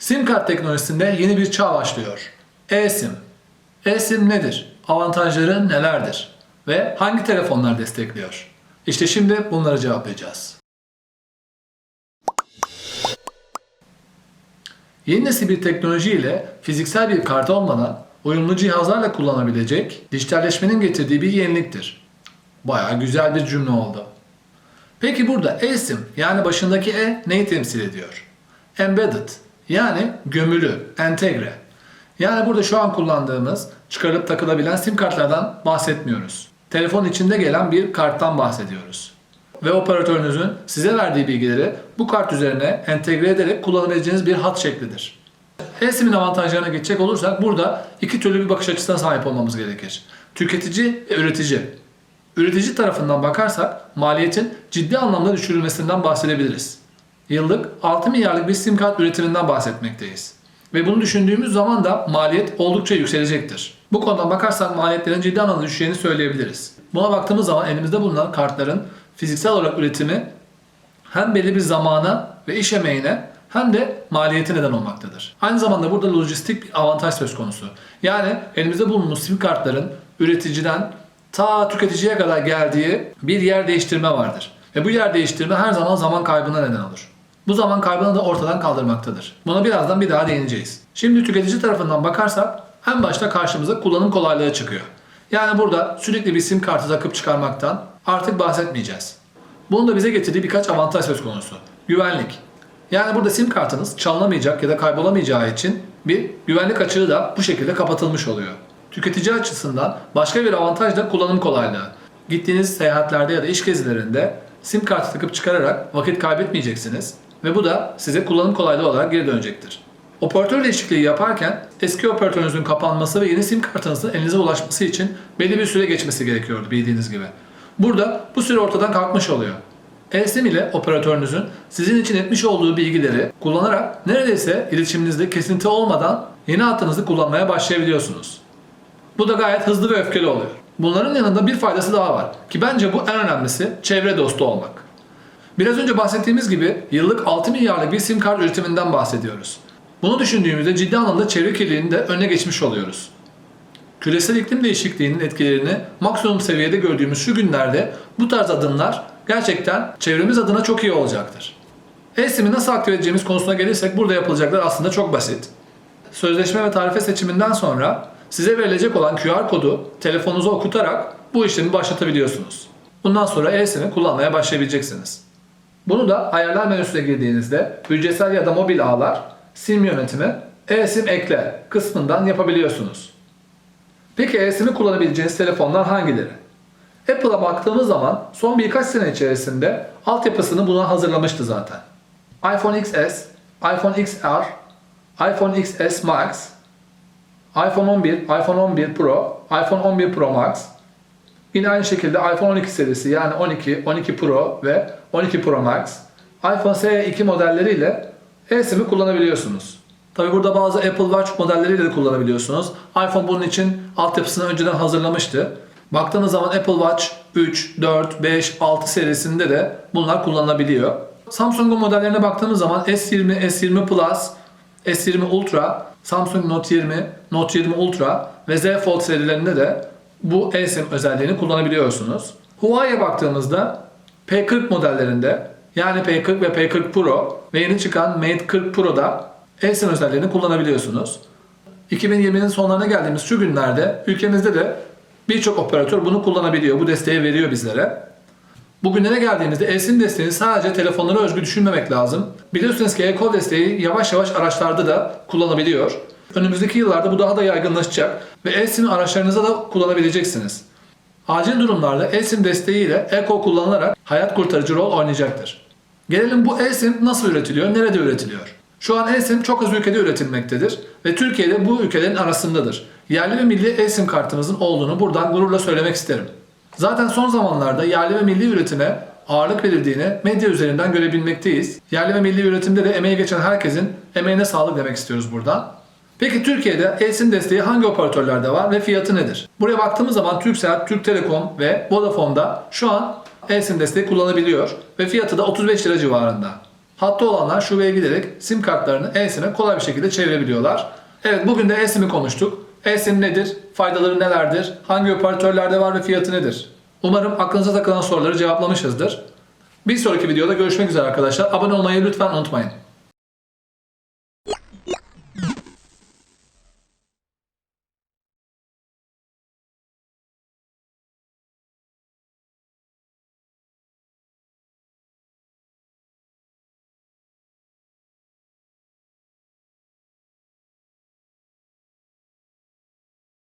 SIM kart teknolojisinde yeni bir çağ başlıyor. E-SIM. E-SIM nedir? Avantajları nelerdir? Ve hangi telefonlar destekliyor? İşte şimdi bunları cevaplayacağız. Yeni nesil bir teknoloji ile fiziksel bir kart olmadan uyumlu cihazlarla kullanabilecek dijitalleşmenin getirdiği bir yeniliktir. Bayağı güzel bir cümle oldu. Peki burada eSIM yani başındaki E neyi temsil ediyor? Embedded yani gömülü, entegre. Yani burada şu an kullandığımız çıkarıp takılabilen sim kartlardan bahsetmiyoruz. Telefon içinde gelen bir karttan bahsediyoruz. Ve operatörünüzün size verdiği bilgileri bu kart üzerine entegre ederek kullanabileceğiniz bir hat şeklidir. eSIM'in avantajlarına geçecek olursak burada iki türlü bir bakış açısına sahip olmamız gerekir. Tüketici ve üretici. Üretici tarafından bakarsak maliyetin ciddi anlamda düşürülmesinden bahsedebiliriz. Yıllık 6 milyarlık bir sim kart üretiminden bahsetmekteyiz. Ve bunu düşündüğümüz zaman da maliyet oldukça yükselecektir. Bu konudan bakarsak maliyetlerin ciddi anlamda düşeceğini söyleyebiliriz. Buna baktığımız zaman elimizde bulunan kartların fiziksel olarak üretimi hem belli bir zamana ve iş emeğine hem de maliyeti neden olmaktadır. Aynı zamanda burada lojistik bir avantaj söz konusu. Yani elimizde bulunmuş sim kartların üreticiden ta tüketiciye kadar geldiği bir yer değiştirme vardır. Ve bu yer değiştirme her zaman zaman kaybına neden olur. Bu zaman kaybını da ortadan kaldırmaktadır. Buna birazdan bir daha değineceğiz. Şimdi tüketici tarafından bakarsak en başta karşımıza kullanım kolaylığı çıkıyor. Yani burada sürekli bir sim kartı takıp çıkarmaktan artık bahsetmeyeceğiz. Bunun da bize getirdiği birkaç avantaj söz konusu. Güvenlik. Yani burada sim kartınız çalınamayacak ya da kaybolamayacağı için bir güvenlik açığı da bu şekilde kapatılmış oluyor. Tüketici açısından başka bir avantaj da kullanım kolaylığı. Gittiğiniz seyahatlerde ya da iş gezilerinde sim kartı takıp çıkararak vakit kaybetmeyeceksiniz ve bu da size kullanım kolaylığı olarak geri dönecektir. Operatör değişikliği yaparken eski operatörünüzün kapanması ve yeni sim kartınızın elinize ulaşması için belli bir süre geçmesi gerekiyordu bildiğiniz gibi. Burada bu süre ortadan kalkmış oluyor. eSIM ile operatörünüzün sizin için etmiş olduğu bilgileri kullanarak neredeyse iletişiminizde kesinti olmadan yeni hattınızı kullanmaya başlayabiliyorsunuz. Bu da gayet hızlı ve öfkeli oluyor. Bunların yanında bir faydası daha var ki bence bu en önemlisi çevre dostu olmak. Biraz önce bahsettiğimiz gibi yıllık 6 milyarlık bir sim kart üretiminden bahsediyoruz. Bunu düşündüğümüzde ciddi anlamda çevre kirliliğini de önüne geçmiş oluyoruz. Küresel iklim değişikliğinin etkilerini maksimum seviyede gördüğümüz şu günlerde bu tarz adımlar gerçekten çevremiz adına çok iyi olacaktır. eSIM'i nasıl aktive edeceğimiz konusuna gelirsek burada yapılacaklar aslında çok basit. Sözleşme ve tarife seçiminden sonra size verilecek olan QR kodu telefonunuza okutarak bu işlemi başlatabiliyorsunuz. Bundan sonra eSIM'i kullanmaya başlayabileceksiniz. Bunu da ayarlar menüsüne girdiğinizde hücresel ya da mobil ağlar, sim yönetimi, eSIM ekle kısmından yapabiliyorsunuz. Peki eSIM'i kullanabileceğiniz telefonlar hangileri? Apple'a baktığımız zaman son birkaç sene içerisinde altyapısını buna hazırlamıştı zaten. iPhone XS, iPhone XR, iPhone XS Max, iPhone 11, iPhone 11 Pro, iPhone 11 Pro Max, yine aynı şekilde iPhone 12 serisi yani 12, 12 Pro ve 12 Pro Max, iPhone SE2 modelleriyle eSIM'i kullanabiliyorsunuz. Tabi burada bazı Apple Watch modelleriyle de kullanabiliyorsunuz. iPhone bunun için altyapısını önceden hazırlamıştı. Baktığınız zaman Apple Watch 3, 4, 5, 6 serisinde de bunlar kullanılabiliyor. Samsung'un modellerine baktığımız zaman S20, S20 Plus, S20 Ultra, Samsung Note 20, Note 20 Ultra ve Z Fold serilerinde de bu eSIM özelliğini kullanabiliyorsunuz. Huawei'ye baktığımızda P40 modellerinde yani P40 ve P40 Pro ve yeni çıkan Mate 40 Pro'da eSIM özelliğini kullanabiliyorsunuz. 2020'nin sonlarına geldiğimiz şu günlerde ülkemizde de birçok operatör bunu kullanabiliyor. Bu desteği veriyor bizlere. Bugünlere geldiğimizde eSIM desteğini sadece telefonlara özgü düşünmemek lazım. Biliyorsunuz ki e-call desteği yavaş yavaş araçlarda da kullanabiliyor. Önümüzdeki yıllarda bu daha da yaygınlaşacak ve eSIM araçlarınıza da kullanabileceksiniz. Acil durumlarda eSIM desteğiyle e-call kullanılarak hayat kurtarıcı rol oynayacaktır. Gelelim bu eSIM nasıl üretiliyor, nerede üretiliyor? Şu an eSIM çok az ülkede üretilmektedir ve Türkiye'de bu ülkelerin arasındadır. Yerli ve milli eSIM kartımızın olduğunu buradan gururla söylemek isterim. Zaten son zamanlarda yerli ve milli üretime ağırlık verildiğini medya üzerinden görebilmekteyiz. Yerli ve milli üretimde de emeği geçen herkesin emeğine sağlık demek istiyoruz buradan. Peki Türkiye'de eSIM desteği hangi operatörlerde var ve fiyatı nedir? Buraya baktığımız zaman Turkcell, Türk Telekom ve Vodafone'da şu an eSIM desteği kullanabiliyor ve fiyatı da 35 lira civarında. Hattı olanlar şubeye giderek sim kartlarını eSIM'e kolay bir şekilde çevirebiliyorlar. Evet bugün de eSIM'i konuştuk. eSIM nedir? Faydaları nelerdir? Hangi operatörlerde var ve fiyatı nedir? Umarım aklınıza takılan soruları cevaplamışızdır. Bir sonraki videoda görüşmek üzere arkadaşlar. Abone olmayı lütfen unutmayın.